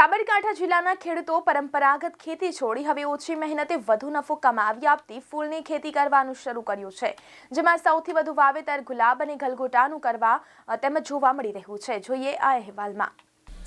સાબરકાંઠા જિલ્લાના ખેડૂતો પરંપરાગત ખેતી છોડી હવે ઓછી મહેનતે વધુ નફો કમાવી આપતી ફૂલની ખેતી કરવાનું શરૂ કર્યું છે. જેમાં સૌથી વધુ વાવેતર ગુલાબ અને ગલગોટાનું કરવા તેમજ જોવા મળી રહ્યું છે. જોઈએ આ અહેવાલમાં.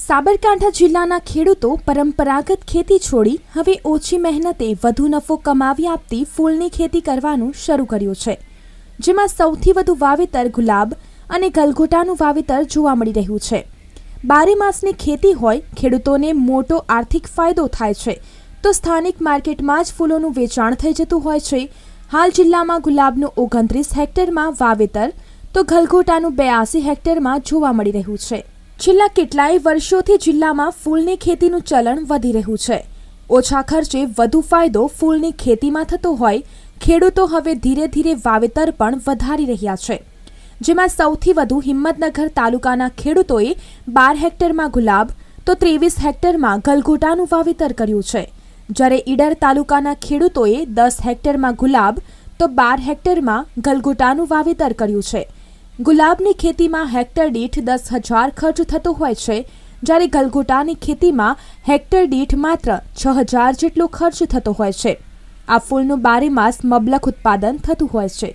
સાબરકાંઠા જિલ્લાના ખેડૂતો પરંપરાગત ખેતી છોડી હવે ઓછી મહેનતે વધુ નફો કમાવી આપતી ફૂલની ખેતી કરવાનું શરૂ કર્યું છે. જેમાં સૌથી વધુ વાવેતર ગુલાબ અને ગલગોટાનું વાવેતર જોવા મળી રહ્યું છે. બારે માસની ખેતી હોય, ખેડૂતોને મોટો આર્થિક ફાયદો થાય છે. તો સ્થાનિક માર્કેટમાં જ ફૂલોનું વેચાણ થઈ જતું હોય છે. હાલ જિલ્લામાં ગુલાબનું ઓગણત્રીસ હેક્ટરમાં વાવેતર, તો ઘલઘોટાનું બેયાસી હેક્ટરમાં જોવા મળી રહ્યું છે. છેલ્લા કેટલાય વર્ષોથી જિલ્લામાં ફૂલની ખેતીનું ચલણ વધી રહ્યું છે. ઓછા ખર્ચે વધુ ફાયદો ફૂલની ખેતીમાં થતો હોય, ખેડૂતો હવે ધીરે ધીરે વાવેતર પણ વધારી રહ્યા છે. જેમાં સૌથી વધુ હિંમતનગર તાલુકાના ખેડૂતોએ બાર હેક્ટરમાં ગુલાબ તો ત્રેવીસ હેક્ટરમાં ગલગોટાનું વાવેતર કર્યું છે. જ્યારે ઈડર તાલુકાના ખેડૂતોએ દસ હેક્ટરમાં ગુલાબ તો બાર હેક્ટરમાં ગલગોટાનું વાવેતર કર્યું છે. ગુલાબની ખેતીમાં હેક્ટર દીઠ દસ હજાર ખર્ચ થતો હોય છે, જ્યારે ગલગોટાની ખેતીમાં હેક્ટર દીઠ માત્ર છ હજાર જેટલો ખર્ચ થતો હોય છે. આ ફૂલનું બારે માસ મબલક ઉત્પાદન થતું હોય છે.